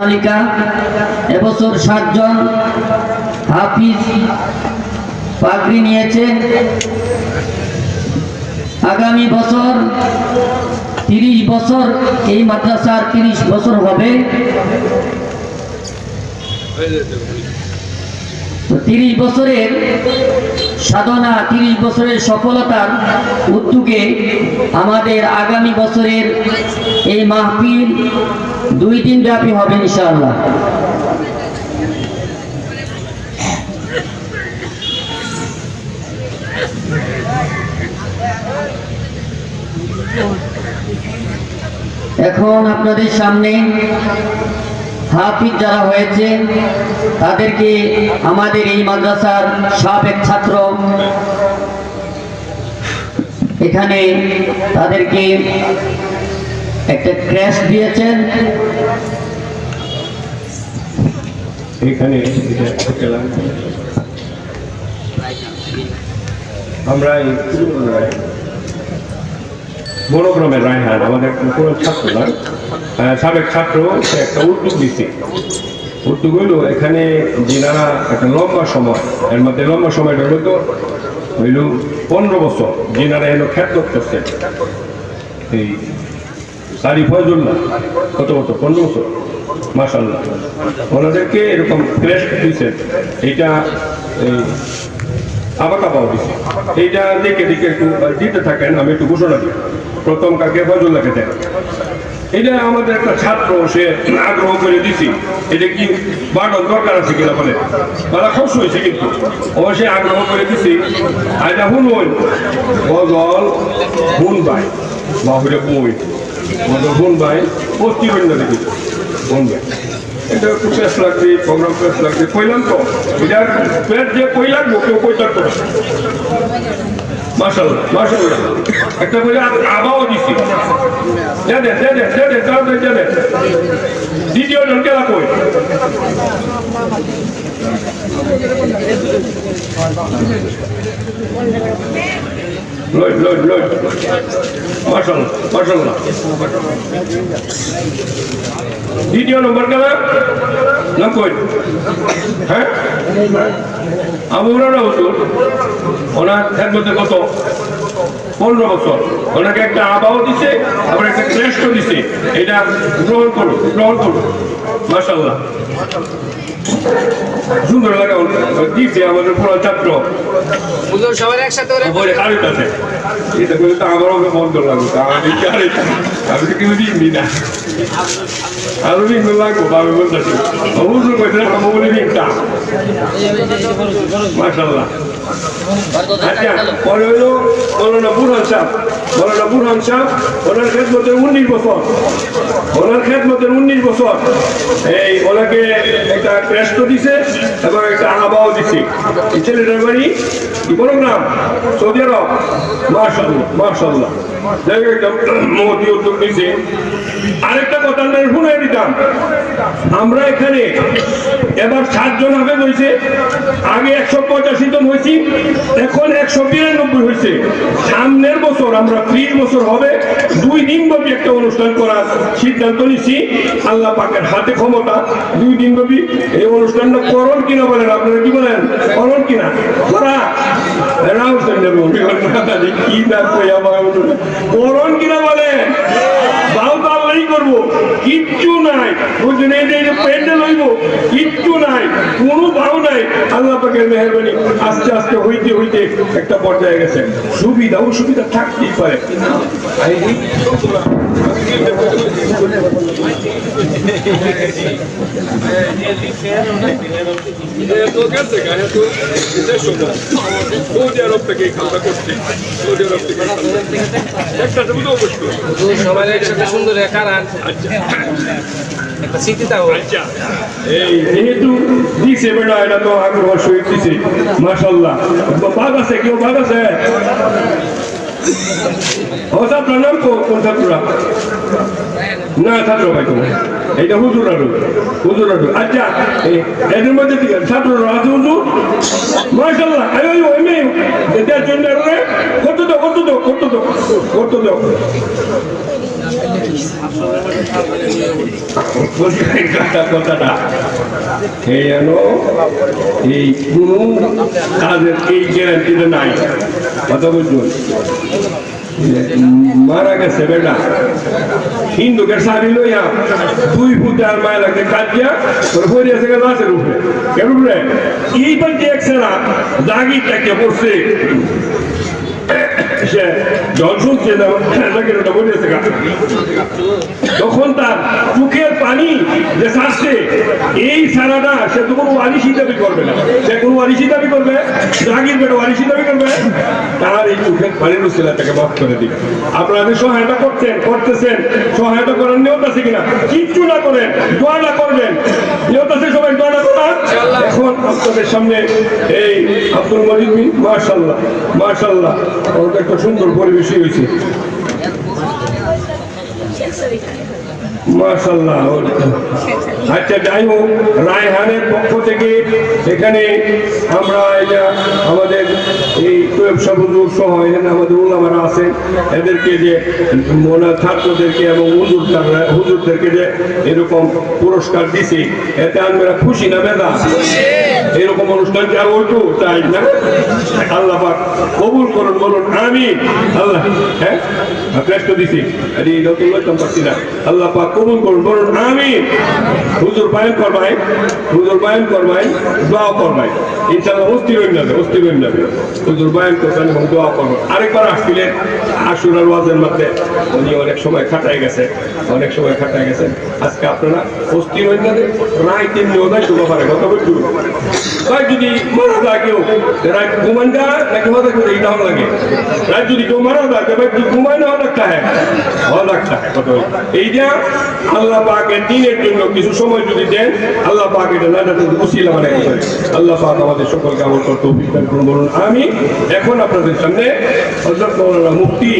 তালিকা, এবছর সাতজন হাফিজ পাগড়ি নিয়েছে। আগামী বছর তিরিশ বছর, এই মাদ্রাসার তিরিশ বছর হবে। তিরিশ বছরের সাধনা, তিরিশ বছরের সফলতার উদ্যোগে আমাদের আগামী বছরের এই মাহফিল দুই দিন ব্যাপী হবে ইনশাআল্লাহ। এখন আপনাদের সামনে হাফিজ যারা হয়েছে, তাদেরকে আমাদের এই মাদ্রাসার সাবেক ছাত্র এখানে তাদেরকে একটা ক্র্যাশ দিয়েছেন। এখানে আমরা এই বড়গ্রামের রায়হান, আমাদের পুরো ছাত্র না? সাবেক ছাত্র, সে একটা উদ্যোগ দিচ্ছে উদ্যোগ হইল এখানে যেনারা একটা লম্বা সময়, এর মধ্যে লম্বা সময়টা হইল তো হইল পনেরো বছর যেনারা এলো খ্যাত করতেছে। এই সারি ফজুল্লাহ কত বছর? পনেরো বছর? মাসাল্লাহ ওনাদেরকে এরকম ক্রেস্ট দিয়েছেন এইটা, এই আবাকা পাওয়া দিচ্ছে এইটা দেখে দেখে একটু দিতে থাকেন, আমি একটু ঘোষণা দিই। প্রথম কাকে ফজুল্লাহকে দেন এটা আমাদের একটা ছাত্র, সে আগ্রহ করে দিছি। এটা কি বাড়ানোর দরকার আছে কিনা বলে তারা খুশ হয়েছে কিন্তু। অবশ্যই আগ্রহ করে দিছি আর এটা হুন হইল গজল হুন ভাই, বাহুরে বই গজল হুন ভাই পশ্চিম দেখি? হুন ভাই। এটা একটু পেস লাগবে প্রোগ্রাম পেস লাগবে, কইলাম তো এটা পেট যে কই লাগবো, কেউ কই থাকতো না। মার্শাল মার্শাল একটা বলে আবাও দিছি। দ্বিতীয় জন কেলা কই লই লই লই মার্শাল মার্শাল দ্বিতীয় নম্বর কেলা না কই? হ্যাঁ? আমরা হুজুর, ওনার খেদমতে কত? পনেরো বছর। ওনাকে একটা আবার একটা শ্রেষ্ঠ দিছে। এটা গ্রহণ করো গ্রহণ করো। মাসাল্লাহ সুন্দর লাগা দিছে আমাদের পুরো ছাত্র সবার একসাথে এটা তো আমারও বন্ধ লাগবে আমি আমি তো কেউ দিই না। দিন লাগবো আমি বলতেছি অবশ্যই কইতে বলে দিনটা মাসাল্লাহ আচ্ছা পরে হইল ওনার বছর। ওনার বছর। এই ওনাকে একটা ক্রেস্ট দিছে এবং একটা দিছে। কি বড় গ্রাম? সৌদি আরব। মার্শাল্লাহ মার্শাল্লাহ যাই একটা মহতি উদ্যোগ নিছে আরেকটা কথা শুনে দিতাম আমরা এখানে এবার সাতজন হাফেজ হয়েছে। আগে একশো পঁচাশি জন হয়েছি এখন একশো বিরানব্বই হয়েছে। সামনের বছর আমরা ত্রিশ বছর হবে দুই দিন ব্যাপী একটা অনুষ্ঠান করার সিদ্ধান্ত নিছি আল্লাহ পাকের হাতে ক্ষমতা দুই দিন ব্যাপী এই অনুষ্ঠানটা করণ কিনা বলেন আপনারা কি বলেন? করণ কিনা? করা? সন্ধ্যা কি না করণ কিনা বলেন? বাউ করব। কিচ্ছু নাই। বুঝলেন যে প্যান্ডেল হইব কিচ্ছু নাই, কোনো ভাও নাই। আল্লাহ পাকের মেহরবানি আস্তে আস্তে হইতে হইতে একটা পর্যায়ে গেছে সুবিধা, অসুবিধা থাকতেই পারে। গেছে আচ্ছা কেউ বাঘ আছে ও নাম কো- কোন ছাত্ররা না, ছাত্র ভাই তো। এইটা হুজুর আরও হুজুর আরও আচ্ছা এদের মধ্যে থেকে ছাত্ররা আছে হুজুর? মাশাল্লাহ আই ওই ওই মেয়ে আরও রে। কত দাও কত দাও কত দাও দাও কথাটা। এই হলো এই কোনো কাজের এই গ্যারান্টিটা নাই। কথা বুঝুন মারা গেছে, বেটা। হিন্দুকে শাড়ি লইয়া দুই ফুটে আর মায়ের লাগে কাটিয়া তোর বই আছে গাছের উপরে কেন উপরে এই পাল্টি একছে না দাগি তাকে পড়ছে তখন তার চোখের পানি যে এই ছাড়াটা সে তো কোনো দাবি করবে না। সে কোনো দাবি করবে? বেটা দাবি করবে? তার এই চোখের পানির উচিলা তাকে মাফ করে যে সহায়তা করছেন, করতেছেন, সহায়তা করার নিয়ত আছে কিনা? কিচ্ছু না করেন, দোয়া না করবেন। নিয়ত আছে সবাই দোয়া না এখন আপনাদের সামনে এই আব্দুল মজিদ মার্শাল্লাহ মার্শাল্লাহ একটা সুন্দর আচ্ছা যাই হোক, রায়হানের পক্ষ থেকে এখানে আমরা এটা আমাদের এই এখানে আমাদের উল্লামারা আছেন। এদেরকে যে ছাত্রদেরকে এবং হুজুর হুজুরদেরকে যে এরকম পুরস্কার দিছি, এতে আমরা খুশি না বেদা? এরকম অনুষ্ঠান কি আর ওইটু না? আল্লাহ কবুল করুন, বলুন আমি আল্লাহ হ্যাঁ? শ্রেষ্ঠ দিছি। না। আল্লাহ পাক কবুল করুন, বলুন আমি হুজুর বায়ন করবাই হুজুর করবাই দোয়া করবাই হয়ে যাবে, অস্থির হয়ে যাবে। হুজুর করবেন এবং দোয়া করবেন আরেকবার আসছিলেন, আশুরার ওয়াজের মধ্যে। উনি অনেক সময় খাটায় গেছে, অনেক সময় খাটায় গেছে। আজকে আপনারা অস্থির হয়ে যাবে, রায় তিন নিয়োগায় শুভ পারে কথা বলছি ভাই যদি মারা ঘুমান নাকি করে লাগে? যদি মারা ঘুমায় না কত আল্লাহ পাকের দিনের জন্য কিছু সময় যদি দেন, আল্লাহ পাক এটা না আল্লাহ পাক আমাদের সকলকে বলুন আমি এখন আপনাদের সামনে হজরত মুফতি